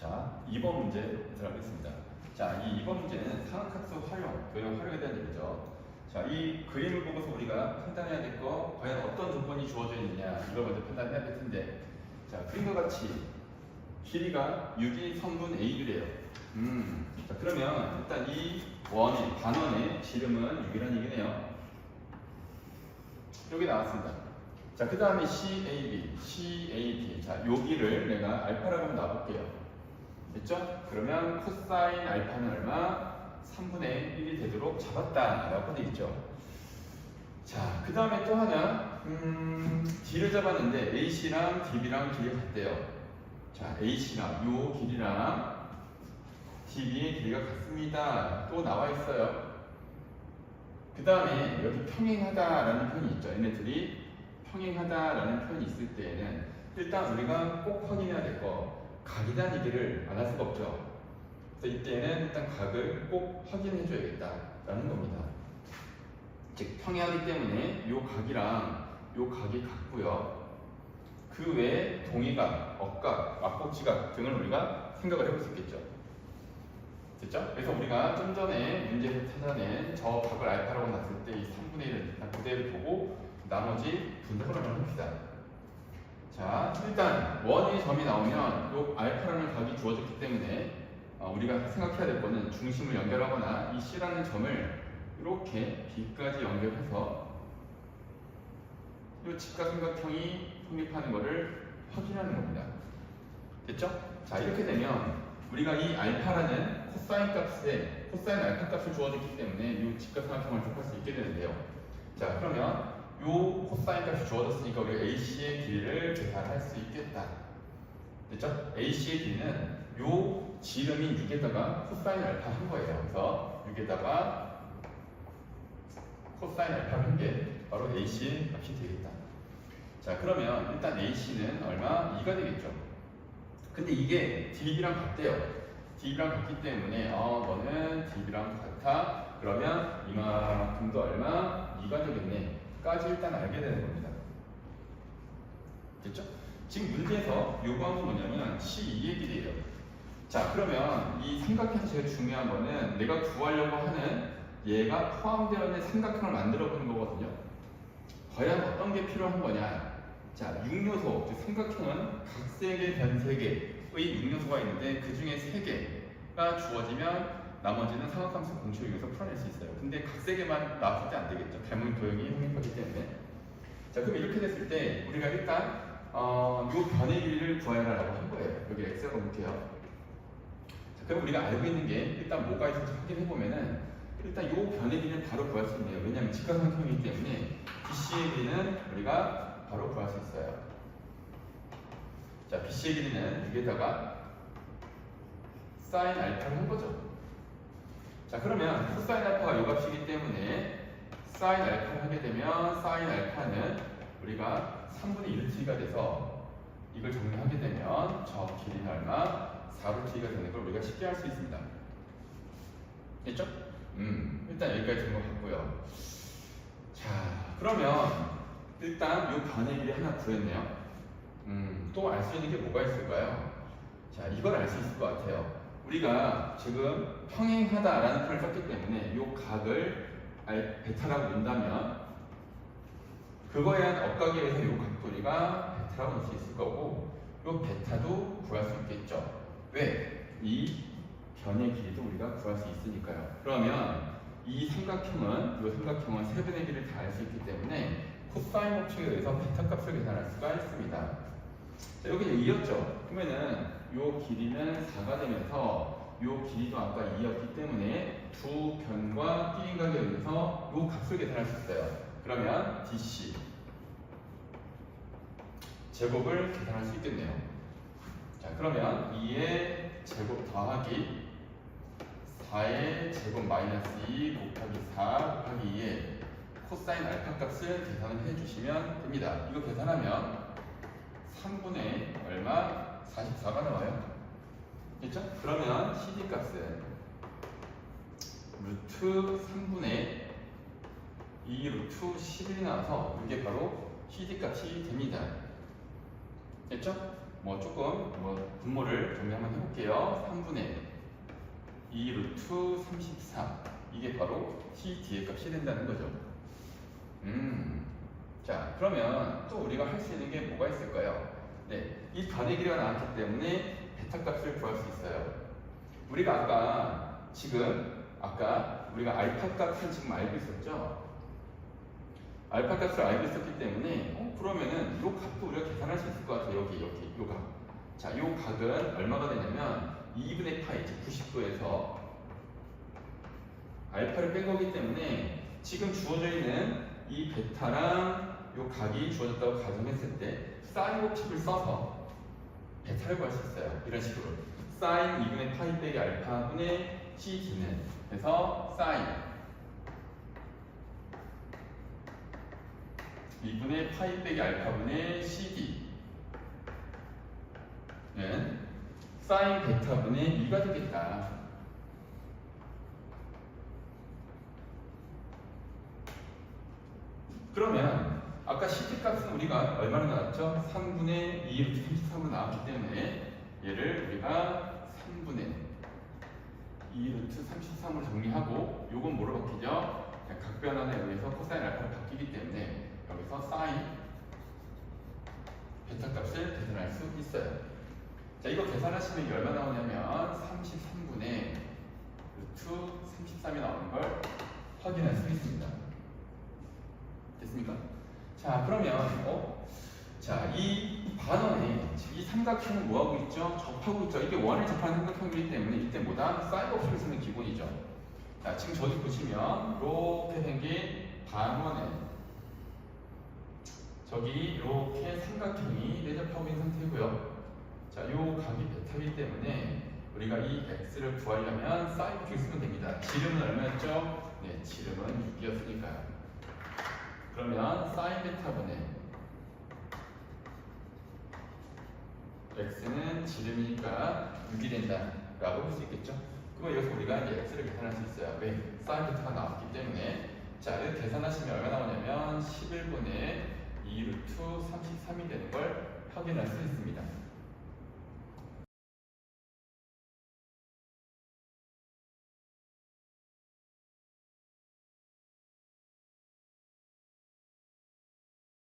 자, 2번 문제 들어가겠습니다. 자, 이 2번 문제는 상학학습 활용, 교양 활용에 대한 얘기죠. 자, 이 그림을 보고서 우리가 판단해야 될 거, 과연 어떤 조건이 주어져 있느냐, 이걸 먼저 판단해야 될 텐데, 자, 그림과 같이 길이가 6이 성분 A래요. 음, 자, 그러면 일단 이 원의, 반원의 지름은 6이라는 얘기네요. 여기 나왔습니다. 자, 그 다음에 CAB, CAB. 자, 여기를 내가 알파라고 한번 놔볼게요. 됐죠? 그러면 코사인 알파는 얼마? 3분의 1이 되도록 잡았다라고 돼 있죠. 자, 그 다음에 또 하나, 음, D를 잡았는데 AC랑 DB랑 길이가 같대요. 자, AC랑 요 길이랑 DB의 길이가 같습니다. 또 나와 있어요. 그 다음에 여기 평행하다라는 표현이 있죠. 얘네들이 평행하다라는 표현이 있을 때에는 일단 우리가 꼭 확인해야 될 거, 각이라는 얘기를 안 할 수가 없죠. 그래서 이때는 일단 각을 꼭 확인해 줘야겠다라는 겁니다. 즉 평행하기 때문에 요 각이랑 요 각이 같고요. 그 외에 동의각, 억각, 막복지각 등을 우리가 생각을 해볼 수 있겠죠. 됐죠? 그래서 우리가 좀 전에 문제에서 찾아낸 저 각을 알파라고 놨을 때 이 3분의 1을 일단 그대로 보고 나머지 분석을 한번 합시다. 자, 일단 원의 점이 나오면 요 알파라는 각이 주어졌기 때문에 어, 우리가 생각해야 될 거는 중심을 연결하거나 이 C라는 점을 이렇게 B까지 연결해서 이 직각삼각형이 성립하는 것을 확인하는 겁니다. 됐죠? 자, 이렇게 되면 우리가 이 알파라는 코사인 값에 코사인 알파 값을 주어졌기 때문에 이 직각삼각형을 좁힐 수 있게 되는데요. 자, 그러면 이 코사인 값이 주어졌으니까 우리가 AC의 길이를 계산할 수 있겠다. 됐죠? AC의 길이는 요 지름이 6에다가 코사인 알파 한 거예요. 그래서 6에다가 코사인 알파를 한게 바로 AC의 값이 되겠다. 자, 그러면 일단 AC는 얼마? 2가 되겠죠. 근데 이게 DB랑 같대요. DB랑 같기 때문에 어, 너는 DB랑 같아. 그러면 이만큼도 얼마? 2가 되겠네. 까지 일단 알게 되는 겁니다. 됐죠? 지금 문제에서 요구한 건 뭐냐면 C2의 길이에요. 자, 그러면 이 삼각형에서 제일 중요한 거는 내가 구하려고 하는 얘가 포함되어 있는 삼각형을 만들어 보는 거거든요. 과연 어떤 게 필요한 거냐? 자, 6요소, 즉 삼각형은 각색의 변색의 6요소가 있는데 그 중에 3개가 주어지면 나머지는 삼각함수 공식을 이용해서 풀어낼 수 있어요. 근데 각색에만 나왔을 때 안 되겠죠. 닮은 도형이 성립하기 때문에. 자, 그럼 이렇게 됐을 때 우리가 일단 어, 요 변의 길이를 구하라라고 한 거예요. 여기 x라고 볼게요. 자, 그럼 우리가 알고 있는 게 일단 뭐가 있을지 확인해 보면은 일단 요 변의 길이는 바로 구할 수 있네요. 왜냐하면 직각삼각형이기 때문에 BC의 길이는 우리가 바로 구할 수 있어요. 자, BC의 길이는 여기에다가 사인 알파를 한 거죠. 자, 그러면 코사인 알파가 요 값이기 때문에 사인 알파를 하게 되면 사인 알파는 우리가 3분의 1t가 돼서 이걸 정리하게 되면 저 길이는 얼마? 4루t가 되는 걸 우리가 쉽게 할 수 있습니다. 됐죠? 음, 일단 여기까지 된 것 같고요. 자, 그러면 일단 이 변의 길이 하나 구했네요. 음, 또 알 수 있는 게 뭐가 있을까요? 자, 이걸 알 수 있을 것 같아요. 우리가 지금 평행하다라는 표현을 썼기 때문에 이 각을 알- 베타라고 논다면 그거에 대한 억각에 의해서 이 각도리가 베타라고 놓을 수 있을 거고 이 베타도 구할 수 있겠죠. 왜? 이 변의 길이도 우리가 구할 수 있으니까요. 그러면 이 삼각형은 이 삼각형은 세 분의 길을 다 알 수 있기 때문에 코사인 법칙에 의해서 베타 값을 계산할 수가 있습니다. 자, 여기는 2였죠. 그러면은 이 길이는 4가 되면서 이 길이도 아까 2였기 때문에 두 변과 띠인각에 의해서 이 값을 계산할 수 있어요. 그러면 DC 제곱을 계산할 수 있겠네요. 자, 그러면 2의 제곱 더하기 4의 제곱 마이너스 2 곱하기 4 곱하기 2의 코사인 알파 값을 계산을 해주시면 됩니다. 이거 계산하면 3분의 얼마? 44가 나와요. 됐죠? 그러면 CD 값은 루트 3분의 2 루트 11이 나와서 이게 바로 CD 값이 됩니다. 됐죠? 뭐 조금 뭐 분모를 정리 한번 해볼게요. 3분의 2 루트 33 이게 바로 c d의 값이 된다는 거죠. 음, 자 그러면 또 우리가 할 수 있는 게 뭐가 있을까요? 네, 이 반의 길이가 나왔기 때문에 베타 값을 구할 수 있어요. 우리가 아까 지금 아까 우리가 알파 값을 지금 알고 있었죠? 알파 값을 알고 있었기 때문에 어, 그러면은 이 값도 우리가 계산할 수 있을 것 같아요. 여기 여기 요 값. 자, 이 각은 얼마가 되냐면 2분의 파이, 즉 90도에서 알파를 뺀 거기 때문에 지금 주어져 있는 이 베타랑 요 각이 주어졌다고 가정했을 때 사인 법칙을 써서 베타를 구할 수 있어요. 이런 식으로. 사인 2분의 파이 빼기 알파분의 CD는. 그래서 사인. 2분의 파이 빼기 알파분의 CD 는 사인 베타분의 2가 되겠다. 그러면 아까 CD 값은 우리가 얼마나 나왔죠? 3분의 2 이렇게 33으로 나왔기 때문에 얘를 우리가 3분의 2 루트 33으로 정리하고 요건 뭐로 바뀌죠? 그냥 각 변환에 의해서 코사인 알파로 바뀌기 때문에 여기서 사인 베타 값을 계산할 수 있어요. 자 이거 계산하시면 얼마 나오냐면 33분의 루트 33이 나오는 걸 확인할 수 있습니다. 됐습니까? 자 그러면 어? 자 이 반원에 이 삼각형은 뭐하고 있죠? 접하고 있죠. 이게 원을 접하는 삼각형이기 때문에 이때 뭐다? 사인 법칙을 쓰는 기본이죠. 자 지금 저기 보시면 이렇게 생긴 반원에 저기 이렇게 삼각형이 내접하고 있는 상태고요. 자, 요 각이 베타이기 때문에 우리가 이 x를 구하려면 사인 법칙을 쓰면 됩니다. 지름은 얼마였죠? 네, 지름은 6이었으니까요. 그러면 사인 베타분의 x는 지름이니까 6이 된다 라고 할 수 있겠죠? 그럼 여기서 우리가 이제 x를 계산할 수 있어요. 왜? 사인 베타가 나왔기 때문에 자, 이렇게 계산하시면 얼마 나오냐면 11분의 2 루트 33이 되는 걸 확인할 수 있습니다.